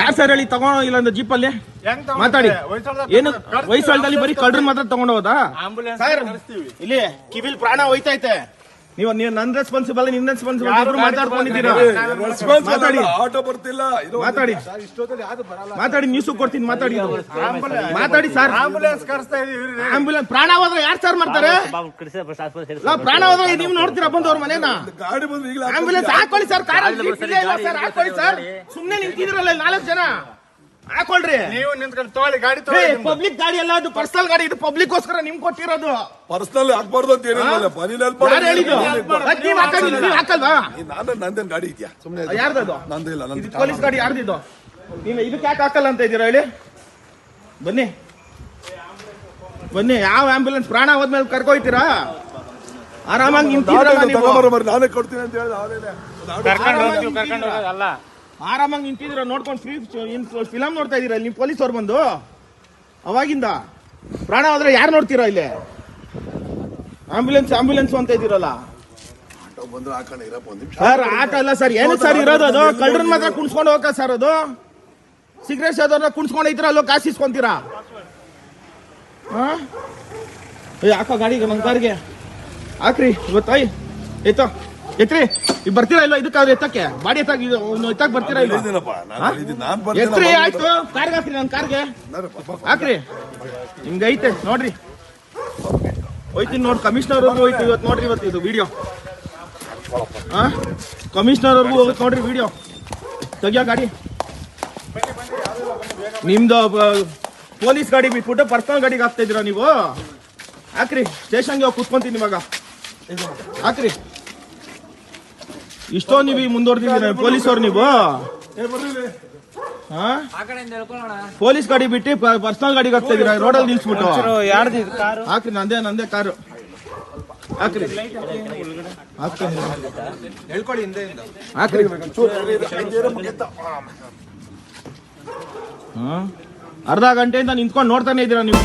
ಯಾರು ಸರ್ ಹೇಳಿ? ತಗೊಂಡ ಇಲ್ಲ ಅಂದ್ರೆ ಜೀಪಲ್ಲಿ ಮಾತಾಡಿ. ಏನು? ವಯಸ್ಸಾಳದಲ್ಲಿ ಬರೀ ಕಳ್ರನ್ ಮಾತ್ರ ತಗೊಂಡು ಹೋದಾ. ಇಲ್ಲಿ ಕಿವಿಲ್ ಪ್ರಾಣ ಹೋಯ್ತೈತೆ. ನೀವು ನೀವು ನನ್ ರೆಸ್ಪಾನ್ಸಿಬಲ್ ನಿನ್ ರೆಸ್ಪಾನ್ಸಿಬಲ್ ಇಬ್ರು ಮಾತಾಡ್ಕೊಂಡಿದ್ದೀರಾ? ಮಾತಾಡಿ. ಆಟೋ ಬರ್ತಿಲ್ಲ. ಇದು ಮಾತಾಡಿ. ಮಾತಾಡಿ ನ್ಯೂಸ್ ಕೊಡ್ತೀನಿ ಮಾತಾಡಿ. ಮಾತಾಡಿ ಸರ್. ಆಂಬುಲೆನ್ಸ್ ಕರೆಸ್ತಾ ಇದೀವಿ ಆಂಬುಲೆನ್ಸ್ ಪ್ರಾಣ ಹೋದ್ರೆ ಯಾರು ಸರ್ ಮಾಡ್ತಾರೆ? ಪ್ರಾಣ ಹೋದ್ರೆ ನೀವು ನೋಡ್ತೀರಾ ಬಂದು ಅವ್ರ ಮನೇನ? ಗಾಡಿ ಬಂದು ಈಗಲೇ ಆಂಬುಲೆನ್ಸ್ ಹಾಕೊಳ್ಳಿ ಸರ್ ಕಾರ್ ಸರ್ ಹಾಕೊಳ್ಳಿ ಸರ್. ಸುಮ್ನೆ ನಿಂತಿದ್ರಲ್ಲ ನಾಲ್ಕು ಜನ. ಹಾಕೊಳ್ರಿ. ನೀವು ನಿಂತ್ಕೊಂಡು ತೋಳಿ ಗಾಡಿ. ಪಬ್ಲಿಕ್ ಗಾಡಿ ಅಲ್ಲ ಅದು ಪರ್ಸನಲ್ ಗಾಡಿ ಇದು ಪಬ್ಲಿಕ್ ಗೋಸ್ಕರ ನಿಮ್ ಕೊಟ್ಟಿರೋದು. ಪರ್ಸನಲ್ ಹಾಕ್ಬಾರ್ದು ಅಂತ ಏನಿಲ್ಲ. ಅದ್ ನೀವ್ ಹಾಕಲ್ವಾ? ನಾನು ನಂದೇನ್ ಗಾಡಿ ಇದೆಯಾ? ಸುಮ್ಮನೆ ಯಾರ್ದದು? ನಂದಿಲ್ಲ ಇದು ನಂದು ಪೊಲೀಸ್ ಗಾಡಿ ಯಾರ್ದಿದು? ನೀವು ಇದಕ್ಕೆ ಯಾಕೆ ಹಾಕಲ್ಲ ಅಂತ ಇದ್ದೀರಾ ಹೇಳಿ? ಬನ್ನಿ. ಬನ್ನಿ ಯಾವ ಆಂಬ್ಯುಲೆನ್ಸ್ ಪ್ರಾಣ ಹೋದ್ಮೇಲೆ ಕರ್ಕೊಯ್ತೀರಾ? ಆರಾಮಾಗಿ ಮರಿ ನಾನೇ ಕೊಡ್ತೀನಿ ಅಂತ ಹೇಳಿದ ಕರ್ಕೊಂಡು ಕರ್ಕೊಂಡು ಹೋಗೋದಲ್ಲ ಆರಾಮಾಗಿ ನಿಂತಿದ್ರ ನೋಡ್ಕೊಂಡು ಫ್ರೀ ಫಿಲಮ್ ನೋಡ್ತಾ ಇದೀರ ಇಲ್ಲಿ? ಪೊಲೀಸ್ ಅವ್ರು ಬಂದು? ಅವಾಗಿಂದ? ಪ್ರಾಣ ಆದ್ರೆ ಯಾರು ನೋಡ್ತೀರಾ ಇಲ್ಲಿ? ಆಂಬ್ಯುಲೆನ್ಸ್ ಆಂಬ್ಯುಲೆನ್ಸ್ ಅಂತ ಇದ್ದೀರಲ್ಲ? ಸರ್ ಆಟ ಅಲ್ಲ ಸರ್. ಏನು ಸರ್ ಇರೋದು ಅದು? ಕಳ್ಳರನ್ನ ಮಾತ್ರ ಕುಣ್ಸ್ಕೊಂಡು ಹೋಗ ಸರ್ ಅದು? ಸಿಗರೇಟ್ ಸೇದೋರ್ನ ಕುಣಿಸ್ಕೊಂಡು ಐತ್ರ ಅಲ್ಲೋ ಕಾಸು ಇಸ್ಕೊಂತೀರಾ ಹಾ? ಏ ಹಾಕೋ ಗಾಡಿಗೆ ನನ್ನ ಕಾರ್ಗೆ? ಹಾಕ್ರಿ ಇವತ್ತಾಯ್ ಆಯ್ತಾ ಎತ್ರಿ ಈಗ ಬರ್ತೀರಾ ಇಲ್ಲ ಇದಕ್ಕಾದ್ರೆ ಎತ್ತಕ್ಕೆ? ಬಾಡಿ ಎತ್ತಾಗ ಎತ್ತಾಗ ಬರ್ತೀರಾ ಇಲ್ಲ ನಾನು ನಾನು ಎತ್ರಿ ಆಯ್ತು. ಕಾರ್ಗೆ ಹಾಕ್ರಿ ನನ್ನ ಕಾರ್ಗೆ. ಹಾಕ್ರಿ. ನಿಮ್ಗೆ ಐತೆ ನೋಡ್ರಿ. ಹೋಯ್ತೀನಿ ನೋಡಿ ಕಮಿಷನರ್ ಅವ್ರಿಗೂ ಹೋಯ್ತು ಇವತ್ತು ನೋಡ್ರಿ ಇವತ್ತು ಇದು ವಿಡಿಯೋ ಹಾ? ಕಮಿಷನರ್ ಅವ್ರಿಗೂ ಹೋಗುತ್ತೆ ನೋಡ್ರಿ ವಿಡಿಯೋ ತೆಗಿಯೋ ಗಾಡಿ. ನಿಮ್ದು ಪೊಲೀಸ್ ಗಾಡಿ ಬಿಟ್ಬಿಟ್ಟು ಪರ್ಸನಲ್ ಗಾಡಿಗೆ ಹಾಕ್ತಾ ಇದೀರಾ ನೀವು? ಹಾಕ್ರಿ ಸ್ಟೇಷನ್ಗೆ ಹೋಗಿ ಕೂತ್ಕೊಂತೀನಿ ಇವಾಗ. ಹಾಕ್ರಿ. ಇಷ್ಟೊಂದು ನೀವು ಮುಂದುವರೆದಿದ್ದೀರ? ಪೊಲೀಸ್ ಅವ್ರು ನೀವು? ಹಾ? ಪೊಲೀಸ್ ಗಾಡಿ ಬಿಟ್ಟು ಪರ್ಸನಲ್ ಗಾಡಿಗೆ ಹಾಕ್ತಾ ಇದೀರಾ ರೋಡಲ್ಲಿ ನಿಲ್ಸ್ಬಿಟ್ಟು. ಹಾಕ್ರಿ ನಂದೇ ನಂದೇ ಕಾರು. ಹಾಕ್ರಿ. ಹೇಳ್ಕೊಳ್ಳಿ ಹಿಂದೆಯಿಂದ ಹಾಕ್ರಿ. ಹಾ? ಅರ್ಧ ಗಂಟೆಯಿಂದ ನಿಂತ್ಕೊಂಡು ನೋಡ್ತಾನೆ ಇದ್ದೀರಾ ನೀವು?